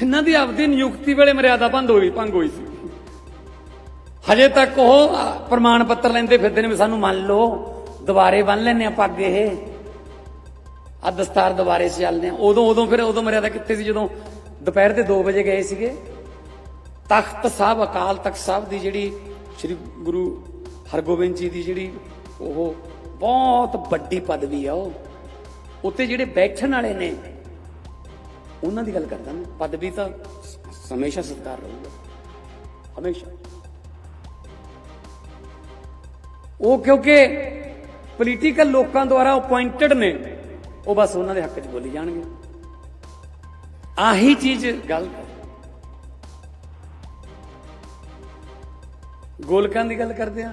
ਜਿਨ੍ਹਾਂ ਦੀ ਆਪਦੀ ਨਿਯੁਕਤੀ ਵੇਲੇ ਮਰਿਆਦਾ ਭੰਗ ਹੋਈ ਭੰਗ ਹੋਈ ਸੀ। ਹਜੇ ਤੱਕ ਉਹ ਪ੍ਰਮਾਣ ਪੱਤਰ ਲੈਂਦੇ ਫਿਰਦੇ ਨੇ ਵੀ ਸਾਨੂੰ ਮੰਨ ਲਓ, ਦੁਬਾਰੇ ਬੰਨ ਲੈਨੇ ਆ ਪੱਗ ਇਹ। ਆ ਦਸਤਾਰ ਦੁਬਾਰੇ ਚੱਲਦੇ ਆ ਉਦੋਂ ਉਦੋਂ ਫਿਰ ਉਦੋਂ ਮਰਿਆਦਾ ਕਿੱਥੇ ਸੀ? ਜਦੋਂ ਦੁਪਹਿਰ ਦੇ 2 ਵਜੇ ਗਏ ਸੀਗੇ। ਤਖਤ ਸਾਹਿਬ, ਅਕਾਲ ਤਖਤ ਸਾਹਿਬ ਦੀ ਜਿਹੜੀ ਸ੍ਰੀ ਗੁਰੂ ਹਰਗੋਬਿੰਦ ਜੀ ਦੀ ਜਿਹੜੀ ਉਹ ਬਹੁਤ ਵੱਡੀ ਪਦਵੀ ਆ ਉਹ। ਉੱਤੇ ਜਿਹੜੇ ਬੈਠਣ ਵਾਲੇ ਨੇ ਉਹਨਾਂ ਦੀ ਗੱਲ ਕਰਦਾ ਮੈਂ। ਪਦਵੀ ਤਾਂ ਹਮੇਸ਼ਾ ਸਤਿਕਾਰ ਰਹੂਗਾ। ਹਮੇਸ਼ਾ। ਉਹ ਕਿਉਂਕਿ ਪੋਲੀਟੀਕਲ ਲੋਕਾਂ ਦੁਆਰਾ ਅਪਾਇੰਟਡ ਨੇ, ਉਹ ਬਸ ਉਹਨਾਂ ਦੇ ਹੱਕ 'ਚ ਬੋਲੀ ਜਾਣਗੇ। ਆਹੀ ਚੀਜ਼ ਗੱਲ ਹੈ। ਗੋਲਕਾਂ ਦੀ ਗੱਲ ਕਰਦੇ ਆ।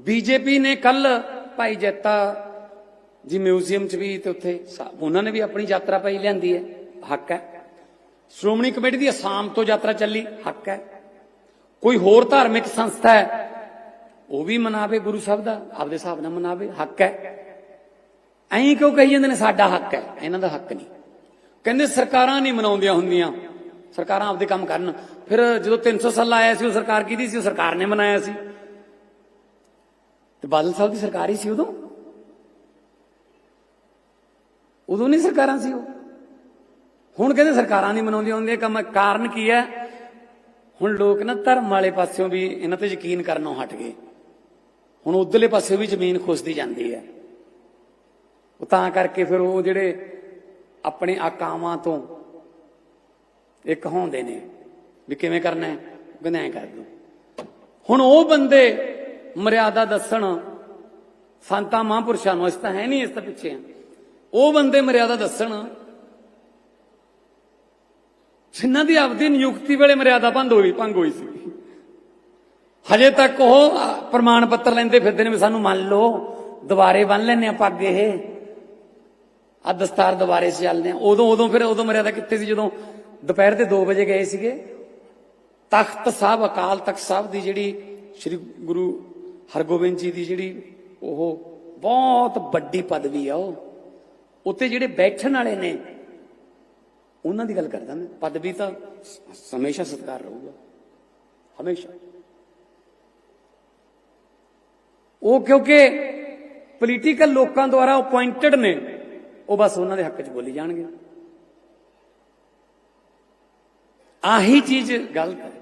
ਬੀਜੇਪੀ ਨੇ ਕੱਲ ਭਾਈ ਜੱਤਾ ਜੀ ਮਿਊਜ਼ੀਅਮ 'ਚ ਵੀ ਤੇ ਉੱਥੇ ਸਾ- ਉਹਨਾਂ ਨੇ ਵੀ ਆਪਣੀ ਯਾਤਰਾ ਭਾਈ ਲਿਆਂਦੀ ਹੈ। ਹੱਕ ਹੈ। ਸ਼੍ਰੋਮਣੀ ਕਮੇਟੀ ਦੀ ਅਸਾਮ ਤੋਂ ਯਾਤਰਾ ਚੱਲੀ। ਹੱਕ ਹੈ। ਕੋਈ ਹੋਰ ਧਾਰਮਿਕ ਸੰਸਥਾ ਹੈ, ਉਹ ਵੀ ਮਨਾਵੇ ਗੁਰੂ ਸਾਹਿਬ ਦਾ, ਆਪਦੇ ਹਿਸਾਬ ਨਾਲ ਮਨਾਵੇ। ਹੱਕ ਹੈ। ਐਂ ਕਿਉਂ ਕਹੀ ਜਾਂਦੇ ਨੇ, ਸਾਡਾ ਹੱਕ ਹੈ। ਇਹਨਾਂ ਦਾ ਹੱਕ ਨਹੀਂ। ਕਹਿੰਦੇ ਸਰਕਾਰਾਂ ਨਹੀਂ ਮਨਾਉਂਦੀਆਂ ਹੁੰਦੀਆਂ। ਸਰਕਾਰਾਂ ਆਪਦੇ ਕੰਮ ਕਰਨ। ਫਿਰ ਜਦੋਂ 300 ਸਾਲ ਆਇਆ ਸੀ, ਉਹ ਸਰਕਾਰ ਕਿਹਦੀ ਸੀ? ਉਹ ਸਰਕਾਰ ਨੇ ਮਨਾਇਆ ਸੀ। ਤੇ ਬਾਦਲ ਸਾਹਿਬ ਦੀ ਸਰਕਾਰ ਹੀ ਸੀ ਉਦੋਂ? ਉਦੋਂ ਨਹੀਂ ਸਰਕਾਰਾਂ ਸੀ ਉਹ? ਹੁਣ ਕਹਿੰਦੇ ਸਰਕਾਰਾਂ ਨਹੀਂ ਮਨਾਉਂਦੀਆਂ ਹੁੰਦੀਆਂ, ਕੰਮ ਕਾਰਨ ਕੀ ਹੈ? ਹੁਣ ਲੋਕ ਨਾ ਧਰਮ ਵਾਲੇ ਪਾਸਿਓਂ ਵੀ ਇਹਨਾਂ ਤੇ ਯਕੀਨ ਕਰਨੋਂ ਹਟ ਗਏ। ਹੁਣ ਉਧਰਲੇ ਪਾਸਿਓਂ ਵੀ ਜ਼ਮੀਨ ਖੁਸਦੀ ਜਾਂਦੀ ਹੈ। ਉਹ ਤਾਂ ਕਰਕੇ ਫਿਰ ਉਹ ਜਿਹੜੇ ਆਪਣੇ ਆਕਾਵਾਂ ਤੋਂ ਇਹ ਕਹਾਉਂਦੇ ਨੇ ਵੀ ਕਿਵੇਂ ਕਰਨਾ ਹੈ? ਕਹਿੰਦੇ ਐਂ ਕਰ ਦੋ। ਹੁਣ ਉਹ ਬੰਦੇ ਮਰਿਆਦਾ ਦੱਸਣ ਸੰਤਾਂ ਮਹਾਂਪੁਰਸ਼ਾਂ ਨੂੰ ਇਸ ਤਾਂ ਹੈ ਨਹੀਂ ਇਸ ਤਾਂ ਪਿੱਛੇ। ਉਹ ਬੰਦੇ ਮਰਿਆਦਾ ਦੱਸਣ। ਜਿਨ੍ਹਾਂ ਦੀ ਆਪਦੀ ਨਿਯੁਕਤੀ ਵੇਲੇ ਮਰਿਆਦਾ ਭੰਗ ਹੋਈ ਭੰਗ ਹੋਈ ਸੀ। ਹਜੇ ਤੱਕ ਉਹ ਪ੍ਰਮਾਣ ਪੱਤਰ ਲੈਂਦੇ ਫਿਰਦੇ ਨੇ ਵੀ ਸਾਨੂੰ ਮੰਨ ਲਓ, ਦੁਬਾਰੇ ਬੰਨ ਲੈਨੇ ਆ ਪੱਗ ਇਹ। ਆ ਦਸਤਾਰ ਦੁਬਾਰੇ ਚੱਲਦੇ ਆ ਉਦੋਂ ਉਦੋਂ ਫਿਰ ਉਦੋਂ ਮਰਿਆਦਾ ਕਿੱਥੇ ਸੀ? ਜਦੋਂ ਦੁਪਹਿਰ ਦੇ 2 ਵਜੇ ਗਏ ਸੀਗੇ। ਤਖਤ ਸਾਹਿਬ, ਅਕਾਲ ਤਖਤ ਸਾਹਿਬ ਦੀ ਜਿਹੜੀ ਸ੍ਰੀ ਗੁਰੂ ਹਰਗੋਬਿੰਦ ਜੀ ਦੀ ਜਿਹੜੀ ਉਹ ਬਹੁਤ ਵੱਡੀ ਪਦਵੀ ਆ ਉਹ। ਉੱਤੇ ਜਿਹੜੇ ਬੈਠਣ ਵਾਲੇ ਨੇ, ਉਹਨਾਂ ਦੀ ਗੱਲ ਕਰਦਾ ਮੈਂ। ਪਦਵੀ ਤਾਂ ਹਮੇਸ਼ਾ ਸਤਿਕਾਰ ਰਹੂਗਾ। ਹਮੇਸ਼ਾ। ਉਹ ਕਿਉਂਕਿ ਪੋਲੀਟੀਕਲ ਲੋਕਾਂ ਦੁਆਰਾ ਅਪਾਇੰਟਡ ਨੇ, ਉਹ ਬਸ ਉਹਨਾਂ ਦੇ ਹੱਕ 'ਚ ਬੋਲੀ ਜਾਣਗੇ। ਆਹੀ ਚੀਜ਼ ਗਲਤ ਹੈ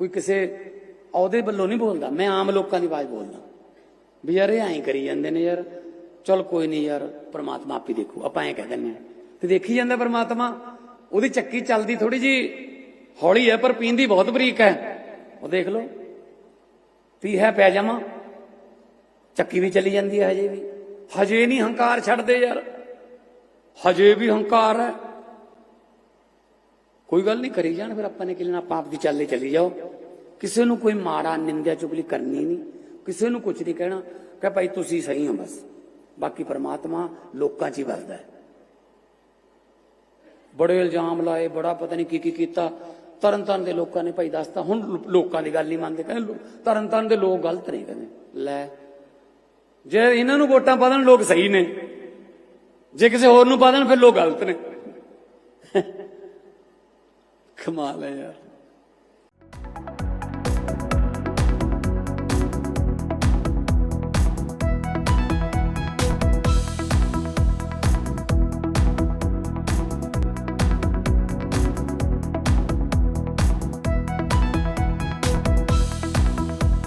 ਕੋਈ ਕਿਸੇ ਉਹਦੇ ਵੱਲੋਂ ਨਹੀਂ ਬੋਲਦਾ। ਮੈਂ ਆਮ ਲੋਕਾਂ ਦੀ ਆਵਾਜ਼ ਬੋਲਦਾ। ਵੀ ਯਾਰ ਇਹ ਐਂ ਕਰੀ ਜਾਂਦੇ ਨੇ ਯਾਰ। ਚਲ ਕੋਈ ਨਹੀਂ ਯਾਰ, ਪ੍ਰਮਾਤਮਾ ਆਪੀ ਦੇਖੂ। ਆਪਾਂ ਐਂ ਕਹਿ ਦਿੰਦੇ ਹਾਂ। ਤੇ ਦੇਖੀ ਜਾਂਦਾ ਪ੍ਰਮਾਤਮਾ? ਉਹਦੀ ਚੱਕੀ ਚੱਲਦੀ ਥੋੜੀ ਜੀ ਹੌਲੀ ਹੈ, ਪਰ ਪੀਂਦੀ ਬਹੁਤ ਬਰੀਕ ਹੈ। ਉਹ ਦੇਖ ਲਓ। ਪੀ ਹੈ ਪੈ ਜਾਵਾਂ ਚੱਕੀ ਵੀ ਚਲੀ ਜਾਂਦੀ ਹੈ ਹਜੇ ਵੀ। ਹਜੇ ਨਹੀਂ ਹੰਕਾਰ ਛੱਡਦੇ ਯਾਰ। ਹਜੇ ਵੀ ਹੰਕਾਰ ਹੈ। ਕੋਈ ਗੱਲ ਨਹੀਂ, ਕਰੀ ਜਾਣ ਫਿਰ ਆਪਾਂ ਨੇ। ਕਿ ਲੈਣਾ ਪਾਪ ਦੀ ਚੱਲੇ ਚੱਲੀ ਜਾਓ। ਕਿਸੇ ਨੂੰ ਕੋਈ ਮਾੜਾ, ਨਿੰਦਿਆ ਚੁਗਲੀ ਕਰਨੀ ਨਹੀਂ। ਕਿਸੇ ਨੂੰ ਕੁਝ ਨਹੀਂ ਕਹਿਣਾ। ਕਿ ਭਾਈ ਤੁਸੀਂ ਸਹੀ ਹੋ ਬਸ। ਬਾਕੀ ਪਰਮਾਤਮਾ ਲੋਕਾਂ 'ਚ ਹੀ ਵਸਦਾ ਹੈ। ਬੜੇ ਇਲਜ਼ਾਮ ਲਾਏ, ਬੜਾ ਪਤਾ ਨਹੀਂ ਕੀ ਕੀ ਕੀਤਾ। ਤਰਨ ਤਾਰਨ ਦੇ ਲੋਕਾਂ ਨੇ ਭਾਈ ਦੱਸਤਾ, ਹੁਣ ਲੋਕਾਂ ਦੀ ਗੱਲ ਨਹੀਂ ਮੰਨਦੇ। ਕਹਿੰਦੇ ਲੋ- ਤਰਨ ਤਾਰਨ ਦੇ ਲੋਕ ਗਲਤ ਨਹੀਂ ਕਹਿੰਦੇ। ਲੈ, ਜੇ ਇਹਨਾਂ ਨੂੰ ਵੋਟਾਂ ਪਾ ਦੇਣ, ਲੋਕ ਸਹੀ ਨੇ। ਜੇ ਕਿਸੇ ਹੋਰ ਨੂੰ ਪਾ ਦੇਣ, ਫਿਰ ਲੋਕ ਗਲਤ ਨੇ। ਕਮਾਲ ਹੈ ਯਾਰ।